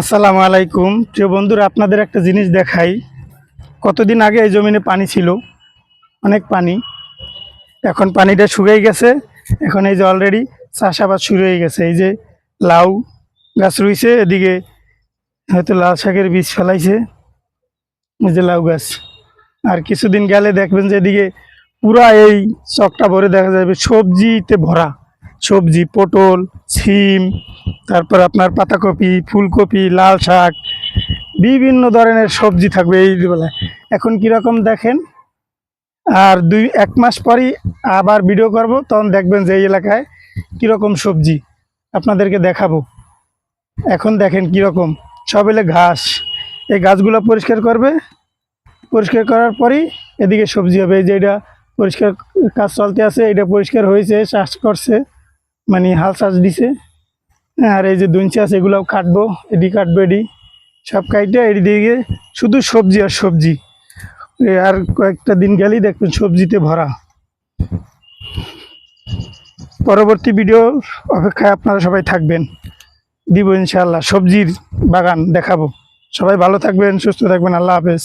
আসসালামু আলাইকুম। প্রিয় বন্ধুরা, আপনাদের একটা জিনিস দেখাই। কতদিন আগে এই জমিনে পানি ছিল? অনেক পানি। এখন পানিটা শুকিয়ে গেছে। এখন এই যে অলরেডি চাষাবাদ শুরু হয়ে গেছে। এই যে লাউ গাছ রুইছে এদিকে হয়তো লাল শাকের বীজ ফেলাইছে। এই যে লাউ গাছ। আর কিছুদিন গেলে দেখবেন যে এদিকে পুরা এই চকটা ভরে দেখা যাবে, সবজিতে ভরা। সবজি, পটল, সিম, তারপর আপনার পাতাকপি, ফুলকপি, লাল শাক, বিভিন্ন ধরনের সবজি থাকবে এই বেলায়। এখন কীরকম দেখেন? আর দুই, এক মাস পরই আবার ভিডিও করব, তখন দেখবেন যে এই এলাকায় কীরকম সবজি। আপনাদেরকে দেখাবো। এখন দেখেন কীরকম সব এলে ঘাস। এই গাছগুলো পরিষ্কার করবে। পরিষ্কার করার পরই এদিকে সবজি হবে। এই যে এটা পরিষ্কার কাজ চলতে আছে, এটা পরিষ্কার হয়েছে, চাষ করছে। মানে হাল চাষ দিছে। আর এই যে দুঞ্চি আছে, এগুলোও কাটবো, এডি কাটবো, এডি। সব কাইটে এদিকে শুধু সবজি আর সবজি। আর কয়েকটা দিন গেলেই দেখবেন সবজিতে ভরা। পরবর্তী ভিডিও অপেক্ষায় আপনারা সবাই থাকবেন। দিব ইনশাআল্লাহ, সবজির বাগান দেখাবো। সবাই ভালো থাকবেন, সুস্থ থাকবেন, আল্লাহ হাফেজ।